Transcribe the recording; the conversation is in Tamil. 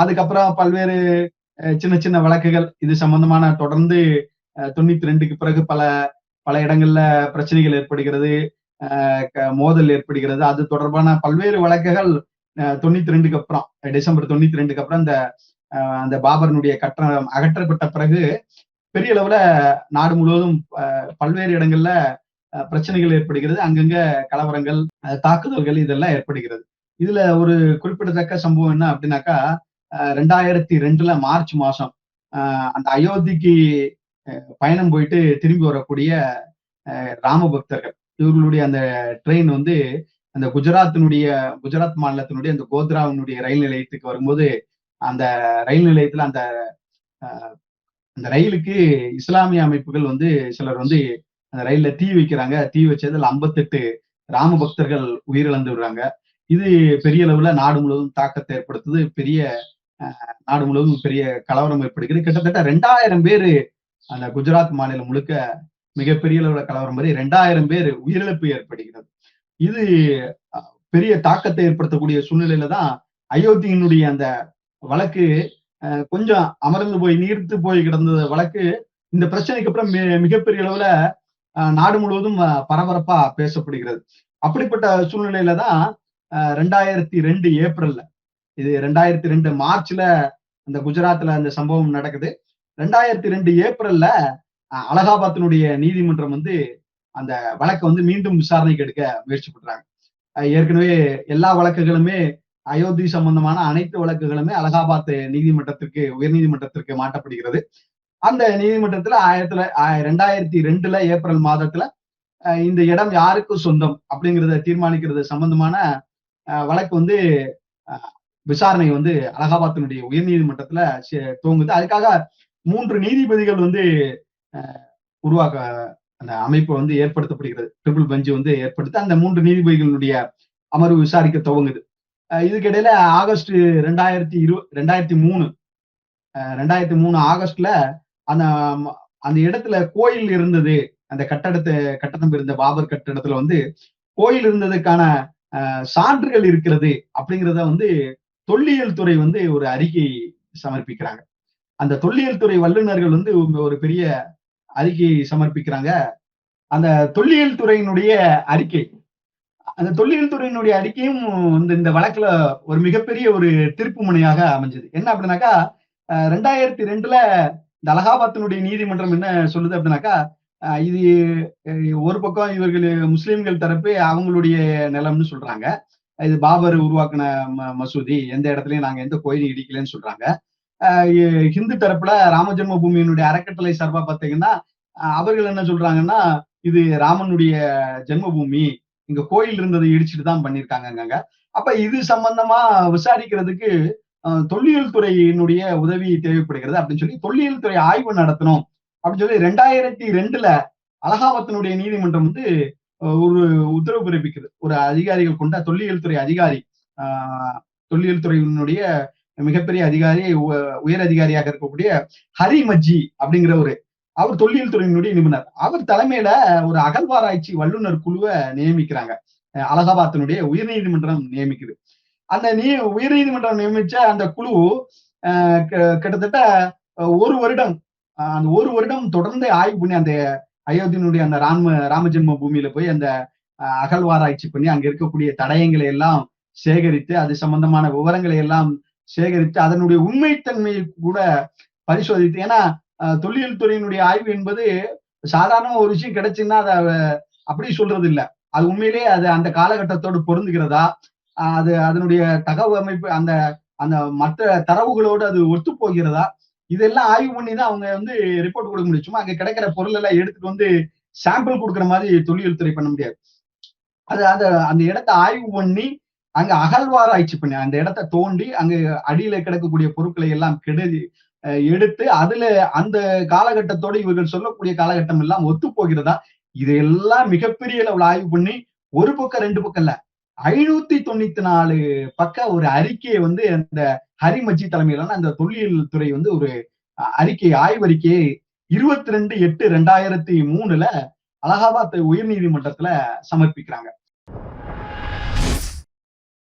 அதுக்கப்புறம் பல்வேறு சின்ன சின்ன வழக்குகள். இது சம்பந்தமான தொடர்ந்து தொண்ணூத்தி ரெண்டுக்கு பிறகு பல பல இடங்கள்ல பிரச்சனைகள் ஏற்படுகிறது. மோதல் ஏற்படுகிறது. அது தொடர்பான பல்வேறு வழக்குகள் தொண்ணூத்தி ரெண்டுக்கு அப்புறம் டிசம்பர் தொண்ணூத்தி ரெண்டுக்கு அப்புறம் இந்த அந்த பாபரனுடைய கட்டணம் அகற்றப்பட்ட பிறகு பெரிய அளவுல நாடு முழுவதும் பல்வேறு இடங்கள்ல பிரச்சனைகள் ஏற்படுகிறது. அங்கங்க கலவரங்கள் தாக்குதல்கள் இதெல்லாம் ஏற்படுகிறது. இதுல ஒரு குறிப்பிடத்தக்க சம்பவம் என்ன அப்படின்னாக்கா ரெண்டாயிரத்தி ரெண்டுல மார்ச் மாசம் அந்த அயோத்திக்கு பயணம் போயிட்டு திரும்பி வரக்கூடிய ராம பக்தர்கள் இவர்களுடைய அந்த ட்ரெயின் வந்து அந்த குஜராத்தினுடைய குஜராத் மாநிலத்தினுடைய அந்த கோத்ராவினுடைய ரயில் நிலையத்துக்கு வரும்போது அந்த ரயில் நிலையத்துல அந்த அந்த ரயிலுக்கு இஸ்லாமிய அமைப்புகள் வந்து சிலர் வந்து அந்த ரயில்ல தீ வைக்கிறாங்க. தீ வச்சதுல ஐம்பத்தெட்டு ராம பக்தர்கள் உயிரிழந்து விடுறாங்க. இது பெரிய அளவுல நாடு முழுவதும் தாக்கத்தை ஏற்படுத்துது. பெரிய நாடு முழுவதும் பெரிய கலவரம் ஏற்படுகிறது. கிட்டத்தட்ட ரெண்டாயிரம் பேரு அந்த குஜராத் மாநிலம் முழுக்க மிகப்பெரிய அளவுல கலவரம் வரை ரெண்டாயிரம் பேர் உயிரிழப்பு ஏற்படுகிறது. இது பெரிய தாக்கத்தை ஏற்படுத்தக்கூடிய சூழ்நிலையில தான் அயோத்தியினுடைய அந்த வழக்கு கொஞ்சம் அமர்ந்து போய் நீர்த்து போய் கிடந்த வழக்கு. இந்த பிரச்சனைக்கு அப்புறம் மிகப்பெரிய அளவுல நாடு முழுவதும் பரபரப்பா பேசப்படுகிறது. அப்படிப்பட்ட சூழ்நிலையில தான் ரெண்டாயிரத்தி ரெண்டு ஏப்ரல்ல இது ரெண்டாயிரத்தி ரெண்டு மார்ச்ல அந்த குஜராத்ல அந்த சம்பவம் நடக்குது. ரெண்டாயிரத்தி ரெண்டு ஏப்ரல்ல அலகாபாத்தினுடைய நீதிமன்றம் வந்து அந்த வழக்கை வந்து மீண்டும் விசாரணைக்கு எடுக்க முயற்சி பண்றாங்க. ஏற்கனவே எல்லா வழக்குகளுமே அயோத்தி சம்பந்தமான அனைத்து வழக்குகளுமே அலகாபாத் நீதிமன்றத்திற்கு உயர் நீதிமன்றத்திற்கு மாட்டப்படுகிறது அந்த நீதிமன்றத்துல ஆயிரத்துல ரெண்டாயிரத்தி ரெண்டுல ஏப்ரல் மாதத்துல இந்த இடம் யாருக்கு சொந்தம் அப்படிங்கிறத தீர்மானிக்கிறது சம்பந்தமான வழக்கு வந்து விசாரணை வந்து அலகாபாத்தினுடைய உயர் நீதிமன்றத்துல துவங்குது. அதுக்காக மூன்று நீதிபதிகள் வந்து உருவாக்க அந்த அமைப்பு வந்து ஏற்படுத்தப்படுகிறது. ட்ரிபிள் பெஞ்சு வந்து ஏற்படுத்தி அந்த மூன்று நீதிபதிகளுடைய அமர்வு விசாரிக்க துவங்குது. இதுக்கிடையில ஆகஸ்ட் ரெண்டாயிரத்தி இரு ரெண்டாயிரத்தி மூணு ரெண்டாயிரத்தி மூணு ஆகஸ்ட்ல அந்த அந்த இடத்துல கோயில் இருந்தது. அந்த கட்டடத்தை கட்டணம் இருந்த பாபர் கட்டடத்துல வந்து கோயில் இருந்ததுக்கான சான்றுகள் இருக்கிறது அப்படிங்கிறத வந்து தொல்லியல் துறை வந்து ஒரு அறிக்கை சமர்ப்பிக்கிறாங்க. அந்த தொல்லியல் துறை வல்லுநர்கள் வந்து ஒரு பெரிய அறிக்கை சமர்ப்பிக்கிறாங்க. அந்த தொல்லியல் துறையினுடைய அறிக்கை அந்த தொல்லியல் துறையினுடைய அறிக்கையும் வந்து இந்த வழக்குல ஒரு மிகப்பெரிய ஒரு திருப்பு முனையாக அமைஞ்சது. என்ன அப்படின்னாக்கா ரெண்டாயிரத்தி ரெண்டுல இந்த அலகாபாத்தினுடைய நீதிமன்றம் என்ன சொல்லுது அப்படின்னாக்கா இது ஒரு பக்கம் இவர்கள் முஸ்லிம்கள் தரப்பு அவங்களுடைய நிலம்னு சொல்றாங்க. இது பாபர் உருவாக்கின மசூதி எந்த இடத்துலயும் நாங்க எந்த கோயிலும் இடிக்கலன்னு சொல்றாங்க. ஹிந்து தரப்புல ராமஜென்ம பூமியினுடைய அறக்கட்டளை சார்பா பாத்தீங்கன்னா அவர்கள் என்ன சொல்றாங்கன்னா இது ராமனுடைய ஜென்மபூமி இங்க கோயில் இருந்ததை இடிச்சுட்டு தான் பண்ணிருக்காங்க அப்ப இது சம்பந்தமா விசாரிக்கிறதுக்கு தொல்லியல் துறையினுடைய உதவி தேவைப்படுகிறது அப்படின்னு சொல்லி தொல்லியல் துறை ஆய்வு நடத்தணும் அப்படின்னு சொல்லி ரெண்டாயிரத்தி ரெண்டுல அலகாபத்தினுடைய நீதிமன்றம் வந்து ஒரு உத்தரவு பிறப்பிக்கிறது. ஒரு அதிகாரிகள் கொண்ட தொல்லியல் துறை அதிகாரி ஆஹ் தொல்லியல் துறையினுடைய மிகப்பெரிய அதிகாரி உயர் அதிகாரியாக இருக்கக்கூடிய ஹரி மஜ்ஜி அப்படிங்கிற ஒரு அவர் தொல்லியல் துறையினுடைய நிபுணர். அவர் தலைமையில ஒரு அகழ்வாராய்ச்சி வல்லுநர் குழுவை நியமிக்கிறாங்க. அலகாபாத்தினுடைய உயர்நீதிமன்றம் நியமிக்குது. அந்த நீ உயர்நீதிமன்றம் நியமிச்ச அந்த குழு கிட்டத்தட்ட ஒரு வருடம் அந்த ஒரு வருடம் தொடர்ந்து ஆய்வு பண்ணி அந்த அயோத்தியனுடைய அந்த ராம ராமஜென்ம பூமியில போய் அந்த அகழ்வாராய்ச்சி பண்ணி அங்க இருக்கக்கூடிய தடயங்களை எல்லாம் சேகரித்து அது சம்பந்தமான விவரங்களை எல்லாம் சேகரித்து அதனுடைய உண்மைத்தன்மையை கூட பரிசோதித்து ஏன்னா தொல்லியல் துறையினுடைய ஆய்வு என்பது சாதாரண ஒரு விஷயம் கிடைச்சுன்னா அதை அப்படி சொல்றது இல்லை அது உண்மையிலேயே அது அந்த காலகட்டத்தோடு பொருந்துகிறதா? அது அதனுடைய தகவமைப்பு அந்த அந்த மற்ற தரவுகளோடு அது ஒத்து போகிறதா இதெல்லாம் ஆய்வு பண்ணி தான் அவங்க வந்து ரிப்போர்ட் கொடுக்க முடியும். அங்க கிடைக்கிற பொருள் எல்லாம் எடுத்துட்டு வந்து சாம்பிள் கொடுக்குற மாதிரி தொழில் துறை பண்ண முடியாது. அது அந்த அந்த இடத்த ஆய்வு பண்ணி அங்க அகழ்வாராய்ச்சி பண்ணி அந்த இடத்த தோண்டி அங்க அடியில கிடக்கக்கூடிய பொருட்களை எல்லாம் கெடுதி எடுத்து அதுல அந்த காலகட்டத்தோடு இவர்கள் சொல்லக்கூடிய காலகட்டம் எல்லாம் ஒத்து போகிறதா? இதையெல்லாம் மிகப்பெரிய அளவுல ஆய்வு பண்ணி ஒரு பக்கம் ரெண்டு பக்கம் இல்ல. ஐநூத்தி தொண்ணூத்தி நாலு பக்க ஒரு அறிக்கையை வந்து அந்த ஹரிமஜி தலைமையிலான அந்த தொல்லியல் துறை வந்து ஒரு அறிக்கை ஆய்வறிக்கையை இருபத்தி ரெண்டு எட்டு ரெண்டாயிரத்தி மூணுல அலகாபாத் உயர் நீதிமன்றத்துல சமர்ப்பிக்கிறாங்க.